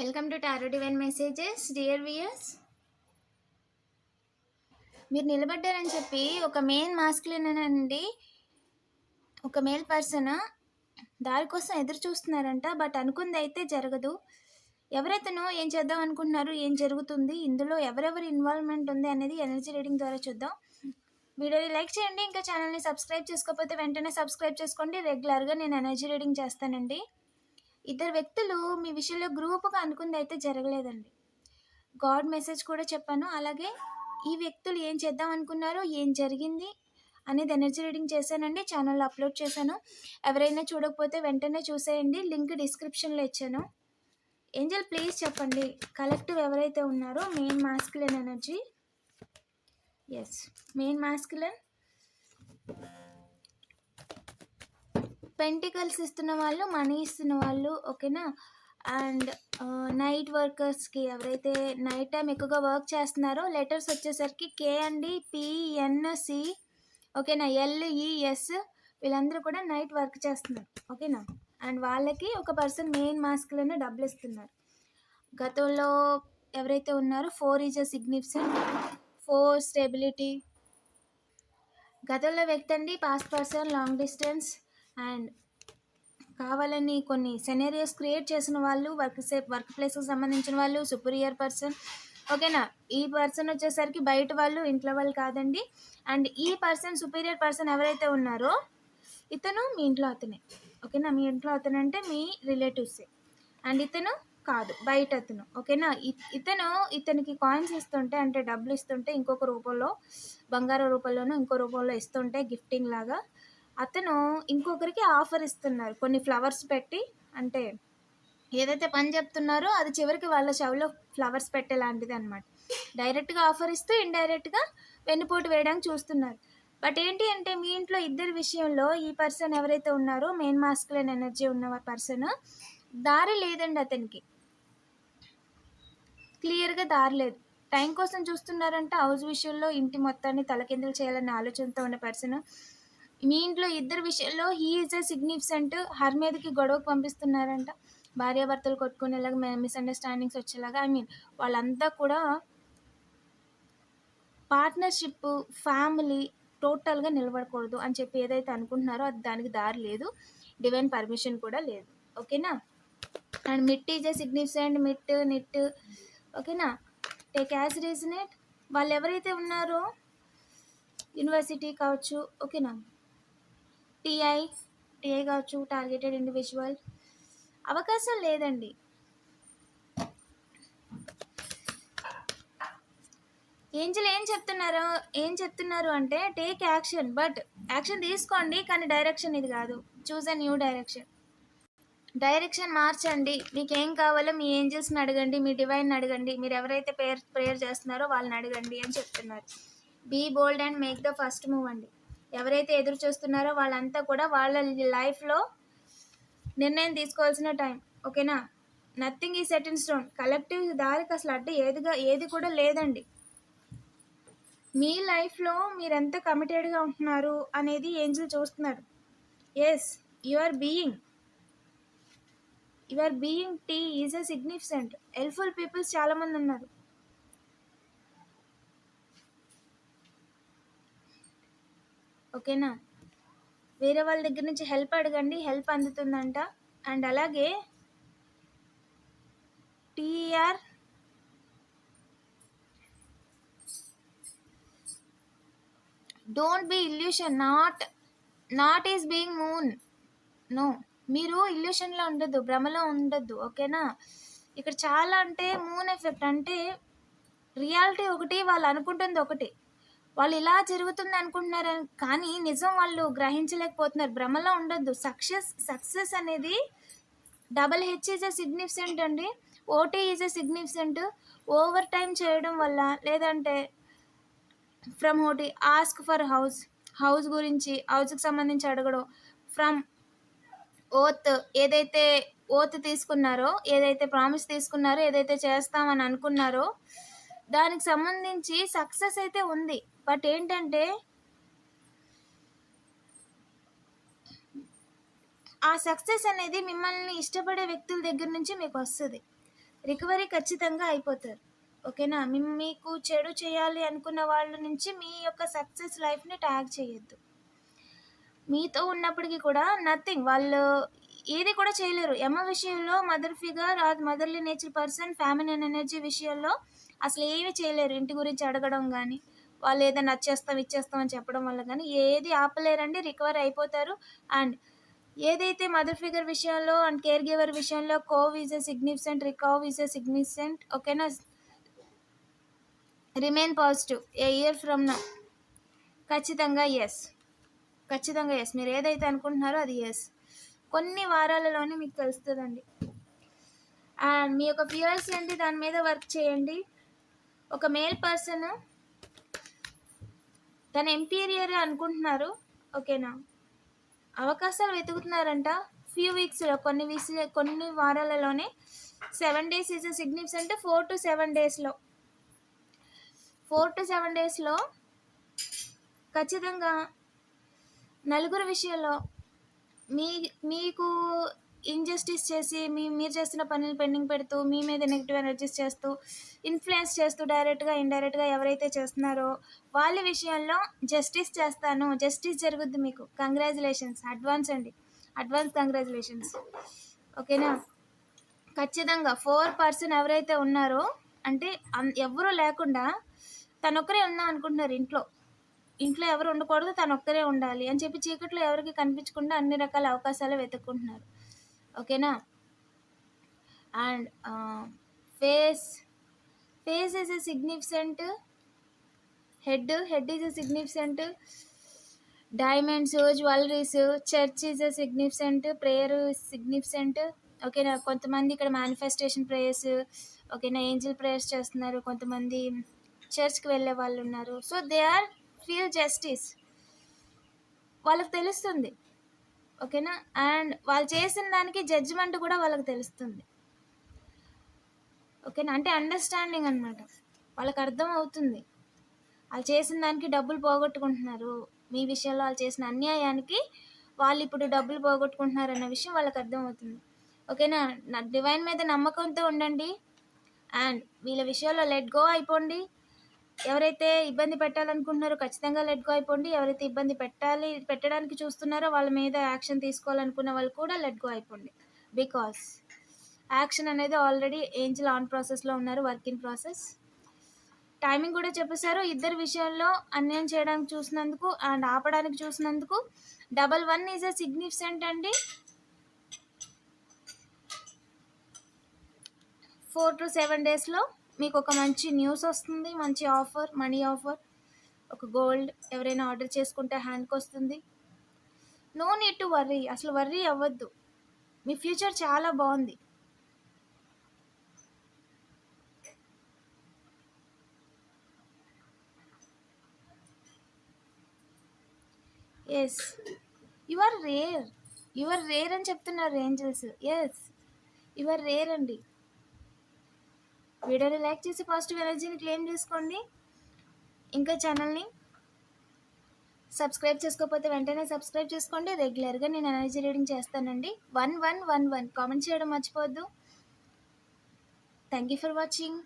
Welcome to tarot divine messages. Dear viewers మీరు నిలబడ్డారని చెప్పి ఒక మెయిన్ మాస్క్లేనండి ఒక మేల్ పర్సన్ దారి కోసం ఎదురు చూస్తున్నారంట బట్ అనుకుంది అయితే జరగదు. ఎవరైతేనో ఏం చేద్దాం అనుకుంటున్నారు ఏం జరుగుతుంది ఇందులో ఎవరెవరి ఇన్వాల్వ్మెంట్ ఉంది అనేది ఎనర్జీ రీడింగ్ ద్వారా చూద్దాం. వీడియోని లైక్ చేయండి ఇంకా ఛానల్ని సబ్స్క్రైబ్ చేసుకోకపోతే వెంటనే సబ్స్క్రైబ్ చేసుకోండి. రెగ్యులర్గా నేను ఎనర్జీ రీడింగ్ చేస్తానండి. ఇద్దరు వ్యక్తులు మీ విషయంలో గ్రూప్గా అనుకుంది అయితే జరగలేదండి. గాడ్ మెసేజ్ కూడా చెప్పాను. అలాగే ఈ వ్యక్తులు ఏం చేద్దాం అనుకున్నారో ఏం జరిగింది అనేది ఎనర్జీ రీడింగ్ చేశానండి. ఛానల్లో అప్లోడ్ చేశాను. ఎవరైనా చూడకపోతే వెంటనే చూసేయండి. లింక్ డిస్క్రిప్షన్లో ఇచ్చాను. ఏంజల్ ప్లీజ్ చెప్పండి. కలెక్టివ్ ఎవరైతే ఉన్నారో main masculine energy. Yes main masculine pentacles ఇస్తున్న వాళ్ళు మనీ ఇస్తున్న వాళ్ళు ఓకేనా? అండ్ నైట్ వర్కర్స్కి ఎవరైతే నైట్ టైం ఎక్కువగా వర్క్ చేస్తున్నారో లెటర్స్ వచ్చేసరికి కే అండి పిఎన్సి ఓకేనా? ఎల్ఈఎస్ వీళ్ళందరూ కూడా నైట్ వర్క్ చేస్తున్నారు ఓకేనా? అండ్ వాళ్ళకి ఒక పర్సన్ మెయిన్ మాస్క్లోనే డబ్బులు ఇస్తున్నారు. గతంలో ఎవరైతే ఉన్నారో four is a significant four stability. గతంలో వ్యక్తి అండి past person long distance and కావాలని కొన్ని సెనేరియోస్ క్రియేట్ చేసిన వాళ్ళు వర్క్ సే వర్క్ ప్లేస్కి సంబంధించిన వాళ్ళు సుపీరియర్ పర్సన్ ఓకేనా? ఈ పర్సన్ వచ్చేసరికి బయట వాళ్ళు ఇంట్లో వాళ్ళు కాదండి. అండ్ ఈ పర్సన్ సుపీరియర్ పర్సన్ ఎవరైతే ఉన్నారో ఇతను మీ ఇంట్లో అతనే. ఓకేనా? మీ ఇంట్లో అతను అంటే మీ రిలేటివ్సే అండ్ ఇతను కాదు బయట అతను. ఓకేనా? ఇతను ఇతనికి కాయిన్స్ ఇస్తుంటే అంటే డబ్బులు ఇస్తుంటే ఇంకొక రూపంలో బంగారం రూపంలోనూ ఇంకో రూపంలో ఇస్తుంటే గిఫ్టింగ్ లాగా అతను ఇంకొకరికి ఆఫర్ ఇస్తున్నారు. కొన్ని ఫ్లవర్స్ పెట్టి అంటే ఏదైతే పని చెప్తున్నారో అది చివరికి వాళ్ళ చెవిలో ఫ్లవర్స్ పెట్టేలాంటిది అనమాట డైరెక్ట్గా ఆఫర్ ఇస్తూ ఇండైరెక్ట్గా వెన్నుపోటు వేయడానికి చూస్తున్నారు. బట్ ఏంటి అంటే మీ ఇంట్లో ఇద్దరి విషయంలో ఈ పర్సన్ ఎవరైతే ఉన్నారో మెయిన్ మాస్కులైన ఎనర్జీ ఉన్న పర్సన్ దారి లేదండి అతనికి. క్లియర్గా దారి లేదు. టైం కోసం చూస్తున్నారంటే హౌస్ విషయంలో ఇంటి మొత్తాన్ని తలకిందులు చేయాలనే ఆలోచనతో ఉన్న పర్సన్ మీ ఇంట్లో ఇద్దరు విషయంలో he is a significant her మీదకి గొడవకు పంపిస్తున్నారంట. భార్యాభర్తలు కొట్టుకునేలాగా మిస్అండర్స్టాండింగ్స్ వచ్చేలాగా ఐ మీన్ వాళ్ళంతా కూడా పార్ట్నర్షిప్ ఫ్యామిలీ టోటల్గా నిలబడకూడదు అని చెప్పి ఏదైతే అనుకుంటున్నారో అది దానికి దారి లేదు. డివైన్ పర్మిషన్ కూడా లేదు. ఓకేనా and meet is a significant meet NIT ఓకేనా టేక్ యాజ్ రీజనేట్ వాళ్ళు ఎవరైతే ఉన్నారో యూనివర్సిటీ కావచ్చు ఓకేనా టీఐ టీఐ కావచ్చు టార్గెటెడ్ ఇండివిజువల్ అవకాశం లేదండి. ఏంజల్ ఏం చెప్తున్నారు? ఏం చెప్తున్నారు అంటే టేక్ యాక్షన్ బట్ యాక్షన్ తీసుకోండి కానీ డైరెక్షన్ ఇది కాదు. Choose a new direction direction మార్చండి. మీకు ఏం కావాలో మీ ఏంజల్స్ని అడగండి మీ డివైన్ అడగండి. మీరు ఎవరైతే ప్రేయర్ ప్రేయర్ చేస్తున్నారో వాళ్ళని అడగండి అని చెప్తున్నారు. Be bold and make the first move అండి. ఎవరైతే ఎదురు చూస్తున్నారో వాళ్ళంతా కూడా వాళ్ళ లైఫ్లో నిర్ణయం తీసుకోవాల్సిన టైం ఓకేనా? నథింగ్ ఈ సెట్ ఇన్ స్టోన్ కలెక్టివ్ దారికి అసలు అడ్డు ఏదిగా ఏది కూడా లేదండి. మీ లైఫ్లో మీరు ఎంత కమిటెడ్గా ఉంటున్నారు అనేది ఏంజిల్ చూస్తున్నారు. Yes you are being your being T is a significant helpful peoples చాలామంది ఉన్నారు. ఓకేనా? వేరే వాళ్ళ దగ్గర నుంచి హెల్ప్ అడగండి హెల్ప్ అందుతుందంట. అండ్ అలాగే TR don't be illusion not not is being moon no మీరు ఇల్యూషన్లో ఉండొద్దు భ్రమలో ఉండొద్దు ఓకేనా? ఇక్కడ చాలా అంటే మూన్ ఎఫెక్ట్ అంటే రియాలిటీ ఒకటి వాళ్ళు అనుకుంటుంది ఒకటి. వాళ్ళు ఇలా జరుగుతుంది అనుకుంటున్నారు కానీ నిజం వాళ్ళు గ్రహించలేకపోతున్నారు. భ్రమలో ఉండొద్దు. సక్సెస్ సక్సెస్ అనేది double H is a significant అండి. OT is a significant over time చేయడం వల్ల లేదంటే from OT ask for house house గురించి హౌస్కి సంబంధించి అడగడం. ఫ్రమ్ ఓత్ ఏదైతే ఓత్ తీసుకున్నారో ఏదైతే ప్రామిస్ తీసుకున్నారో ఏదైతే చేస్తామని అనుకున్నారో దానికి సంబంధించి సక్సెస్ అయితే ఉంది. బట్ ఏంటంటే ఆ సక్సెస్ అనేది మిమ్మల్ని ఇష్టపడే వ్యక్తుల దగ్గర నుంచి మీకు వస్తుంది. రికవరీ ఖచ్చితంగా అయిపోతారు ఓకేనా? మీకు చెడు చేయాలి అనుకున్న వాళ్ళ నుంచి మీ యొక్క సక్సెస్ లైఫ్ని ట్యాగ్ చేయొద్దు. మీతో ఉన్నప్పటికీ కూడా నథింగ్ వాళ్ళు ఏది కూడా చేయలేరు. ఎమ్మ విషయంలో మదర్ ఫిగర్ ఆ motherly nature person family and energy విషయంలో అసలు ఏమీ చేయలేరు. ఇంటి గురించి అడగడం కానీ వాళ్ళు ఏదైనా నచ్చేస్తాం ఇచ్చేస్తాం అని చెప్పడం వల్ల కానీ ఏది ఆపలేరండి రికవర్ అయిపోతారు. అండ్ ఏదైతే మదర్ ఫిగర్ విషయంలో అండ్ కేర్ గివర్ విషయంలో కోవ్ ఈజ్ ఎ సిగ్నిఫికెంట్ రికవ్ ఈజ్ ఎ సిగ్నిఫికెంట్ ఓకేనా remain positive a year from నా ఖచ్చితంగా ఎస్ ఖచ్చితంగా ఎస్ మీరు ఏదైతే అనుకుంటున్నారో అది ఎస్ కొన్ని వారాలలోనే మీకు తెలుస్తుందండి. అండ్ మీ యొక్క ఫియర్స్ ఏంటి? దాని మీద వర్క్ చేయండి. ఒక మేల్ పర్సన్ తన ఎంపీరియర్ అనుకుంటున్నారు. ఓకేనా? అవకాశాలు వెతుకుతున్నారంట. ఫ్యూ వీక్స్లో కొన్ని వీక్స్ కొన్ని వారాలలోనే seven days is significant four to seven డేస్లో ఫోర్ టు సెవెన్ డేస్లో ఖచ్చితంగా నలుగురు విషయంలో మీ మీకు ఇన్జస్టిస్ చేసి మీ మీరు చేస్తున్న పనులు పెండింగ్ పెడుతూ మీ మీద నెగిటివ్ ఎనర్జీస్ చేస్తూ ఇన్ఫ్లుయెన్స్ చేస్తూ డైరెక్ట్గా ఇండైరెక్ట్గా ఎవరైతే చేస్తున్నారో వాళ్ళ విషయంలో జస్టిస్ చేస్తాను. జస్టిస్ జరుగుద్ది మీకు. కంగ్రాచులేషన్స్ అడ్వాన్స్ అండి. అడ్వాన్స్ కంగ్రాచులేషన్స్ ఓకేనా ఖచ్చితంగా ఫోర్ పర్సన్ ఎవరైతే ఉన్నారో అంటే అన్- ఎవరూ లేకుండా తనొక్కరే ఉన్నా అనుకుంటున్నారు ఇంట్లో. ఇంట్లో ఎవరు ఉండకూడదు తను ఒక్కరే ఉండాలి అని చెప్పి చీకట్లో ఎవరికి కనిపించకుండా అన్ని రకాల అవకాశాలు వెతుక్కుంటున్నారు. ఓకేనా? And face face is a significant head head is a significant diamonds jewelleries church is a significant prayer significant. ఓకేనా? కొంతమంది ఇక్కడ మేనిఫెస్టేషన్ ప్రేయర్స్ ఓకేనా? ఏంజిల్ ప్రేయర్స్ చేస్తున్నారు. కొంతమంది చర్చ్కి వెళ్ళే వాళ్ళు ఉన్నారు. So they are feel justice వాళ్ళకి తెలుస్తుంది. ఓకేనా? అండ్ వాళ్ళు చేసిన దానికి జడ్జిమెంట్ కూడా వాళ్ళకి తెలుస్తుంది. ఓకేనా? అంటే అండర్స్టాండింగ్ అనమాట వాళ్ళకి అర్థం అవుతుంది వాళ్ళు చేసిన దానికి డబ్బులు పోగొట్టుకుంటున్నారు. మీ విషయంలో వాళ్ళు చేసిన అన్యాయానికి వాళ్ళు ఇప్పుడు డబ్బులు పోగొట్టుకుంటున్నారు అన్న విషయం వాళ్ళకి అర్థమవుతుంది. ఓకేనా? నా డివైన్ మీద నమ్మకంతో ఉండండి. అండ్ వీళ్ళ విషయంలో లెట్ గో అయిపోండి. ఎవరైతే ఇబ్బంది పెట్టాలనుకుంటున్నారో ఖచ్చితంగా లెట్ గో అయిపోండి. ఎవరైతే ఇబ్బంది పెట్టాలి పెట్టడానికి చూస్తున్నారో వాళ్ళ మీద యాక్షన్ తీసుకోవాలనుకున్న వాళ్ళు కూడా లెట్ గో అయిపోండి. బికాస్ యాక్షన్ అనేది ఆల్రెడీ ఏంజిల్ ఆన్ ప్రాసెస్లో ఉన్నారు వర్క్ ఇన్ ప్రాసెస్ టైమింగ్ కూడా చెప్పేశారు. ఇద్దరు విషయంలో అన్యాయం చేయడానికి చూసినందుకు అండ్ ఆపడానికి చూసినందుకు double one is a significant అండి. ఫోర్ టు సెవెన్ డేస్లో మీకు ఒక మంచి న్యూస్ వస్తుంది మంచి ఆఫర్ మనీ ఆఫర్ ఒక గోల్డ్ ఎవరైనా ఆర్డర్ చేసుకుంటే హ్యాండ్కి వస్తుంది నో నీడ్ టు వర్రీ అసలు వర్రీ అవ్వద్దు. మీ ఫ్యూచర్ చాలా బాగుంది. Yes you are rare you are rare అని చెప్తున్నారు angels. Yes you are rare అండి. వీడియోని లైక్ చేసి పాజిటివ్ ఎనర్జీని క్లెయిమ్ చేసుకోండి. ఇంకా ఛానల్ని సబ్స్క్రైబ్ చేసుకోకపోతే వెంటనే సబ్స్క్రైబ్ చేసుకోండి. రెగ్యులర్గా నేను ఎనర్జీ రీడింగ్ చేస్తానండి. One one one one. Comment చేయడం మర్చిపోవద్దు. Thank you for watching